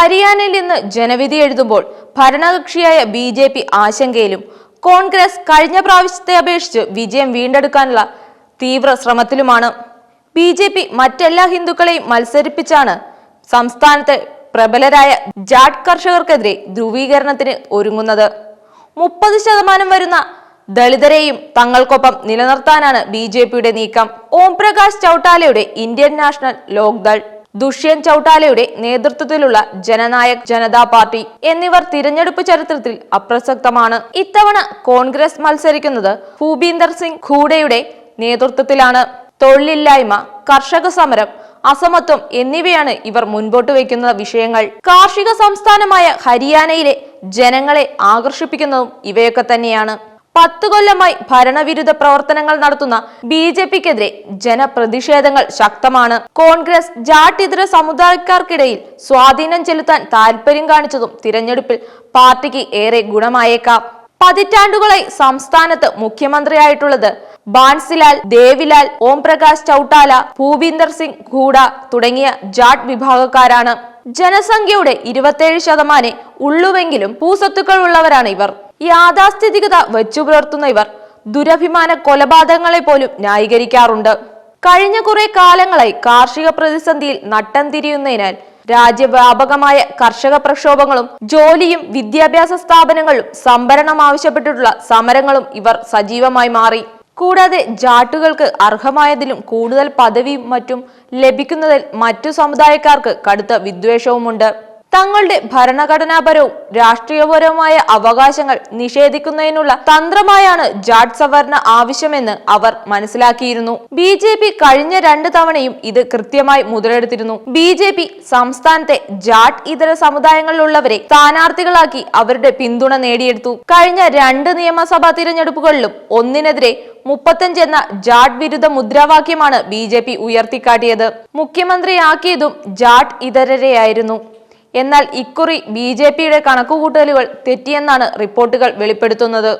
ഹരിയാനയിൽ നിന്ന് ജനവിധി എഴുതുമ്പോൾ ഭരണകക്ഷിയായ ബി ജെ പി ആശങ്കയിലും കോൺഗ്രസ് കഴിഞ്ഞ പ്രാവശ്യത്തെ അപേക്ഷിച്ച് വിജയം വീണ്ടെടുക്കാനുള്ള തീവ്ര ശ്രമത്തിലുമാണ്. ബി ജെ പി മറ്റെല്ലാ ഹിന്ദുക്കളെയും മത്സരിപ്പിച്ചാണ് സംസ്ഥാനത്തെ പ്രബലരായ ജാട്ട് കർഷകർക്കെതിരെ ധ്രുവീകരണത്തിന് ഒരുങ്ങുന്നത്. മുപ്പത് ശതമാനം വരുന്ന ദളിതരെയും തങ്ങൾക്കൊപ്പം നിലനിർത്താനാണ് ബി ജെ പിയുടെ നീക്കം. ഓം പ്രകാശ് ചൌട്ടാലയുടെ ഇന്ത്യൻ നാഷണൽ ലോക്ദൾ ദുഷ്യന്ത് ചൌട്ടാലയുടെ നേതൃത്വത്തിലുള്ള ജനനായക് ജനതാ പാർട്ടി എന്നിവർ തിരഞ്ഞെടുപ്പ് ചരിത്രത്തിൽ അപ്രസക്തമാണ്. ഇത്തവണ കോൺഗ്രസ് മത്സരിക്കുന്നത് ഭൂപീന്ദർ സിംഗ് ഖൂഡയുടെ നേതൃത്വത്തിലാണ്. തൊഴിലില്ലായ്മ കർഷക സമരം അസമത്വം എന്നിവയാണ് ഇവർ മുൻപോട്ട് വയ്ക്കുന്ന വിഷയങ്ങൾ. കാർഷിക സംസ്ഥാനമായ ഹരിയാനയിലെ ജനങ്ങളെ ആകർഷിപ്പിക്കുന്നതും ഇവയൊക്കെ തന്നെയാണ്. പത്ത് കൊല്ലമായി ഭരണവിരുദ്ധ പ്രവർത്തനങ്ങൾ നടത്തുന്ന ബി ജെ പിക്കെതിരെ ജനപ്രതിഷേധങ്ങൾ ശക്തമാണ്. കോൺഗ്രസ് ജാട്ടിതര സമുദായക്കാർക്കിടയിൽ സ്വാധീനം ചെലുത്താൻ താൽപര്യം കാണിച്ചതും തിരഞ്ഞെടുപ്പിൽ പാർട്ടിക്ക് ഏറെ ഗുണമായേക്കാം. പതിറ്റാണ്ടുകളായി സംസ്ഥാനത്ത് മുഖ്യമന്ത്രിയായിട്ടുള്ളത് ബാൻസിലാൽ ദേവിലാൽ ഓം പ്രകാശ് ചൌട്ടാല ഭൂപീന്ദർ സിംഗ് ഹൂഡ തുടങ്ങിയ ജാട്ട് വിഭാഗക്കാരാണ്. ജനസംഖ്യയുടെ ഇരുപത്തേഴ് ശതമാനം ഉള്ളുവെങ്കിലും ഭൂസ്വത്തുക്കൾ ഉള്ളവരാണ് ഇവർ. യാഥാസ്ഥിതികത വെച്ചു പുലർത്തുന്ന ഇവർ ദുരഭിമാന കൊലപാതകങ്ങളെ പോലും ന്യായീകരിക്കാറുണ്ട്. കഴിഞ്ഞ കുറെ കാലങ്ങളായി കാർഷിക പ്രതിസന്ധിയിൽ നട്ടം തിരിയുന്നതിനാൽ രാജ്യവ്യാപകമായ കർഷക പ്രക്ഷോഭങ്ങളും ജോലിയും വിദ്യാഭ്യാസ സ്ഥാപനങ്ങളും സംഭരണം ആവശ്യപ്പെട്ടിട്ടുള്ള സമരങ്ങളും ഇവർ സജീവമായി മാറി. കൂടാതെ ജാട്ടുകൾക്ക് അർഹമായതിലും കൂടുതൽ പദവിയും മറ്റും ലഭിക്കുന്നതിൽ മറ്റു സമുദായക്കാർക്ക് കടുത്ത വിദ്വേഷവുമുണ്ട്. തങ്ങളുടെ ഭരണഘടനാപരവും രാഷ്ട്രീയപരവുമായ അവകാശങ്ങൾ നിഷേധിക്കുന്നതിനുള്ള തന്ത്രമായാണ് ജാഡ് സവർണ ആവശ്യമെന്ന് അവർ മനസ്സിലാക്കിയിരുന്നു. ബി ജെ പി കഴിഞ്ഞ രണ്ട് തവണയും ഇത് കൃത്യമായി മുതലെടുത്തിരുന്നു. ബി ജെ പി സംസ്ഥാനത്തെ ജാട്ട് ഇതര സമുദായങ്ങളിലുള്ളവരെ സ്ഥാനാർത്ഥികളാക്കി അവരുടെ പിന്തുണ നേടിയെടുത്തു. കഴിഞ്ഞ രണ്ട് നിയമസഭാ തിരഞ്ഞെടുപ്പുകളിലും ഒന്നിനെതിരെ മുപ്പത്തഞ്ച് എന്ന ജാട്ട് വിരുദ്ധ മുദ്രാവാക്യമാണ് ബി ജെ പി ഉയർത്തിക്കാട്ടിയത്. മുഖ്യമന്ത്രിയാക്കിയതും ജാട്ട് ഇതരരെയായിരുന്നു. എന്നാൽ ഇക്കുറി ബി ജെ പിയുടെ കണക്കുകൂട്ടലുകൾ തെറ്റിയെന്നാണ് റിപ്പോർട്ടുകൾ വെളിപ്പെടുത്തുന്നത്.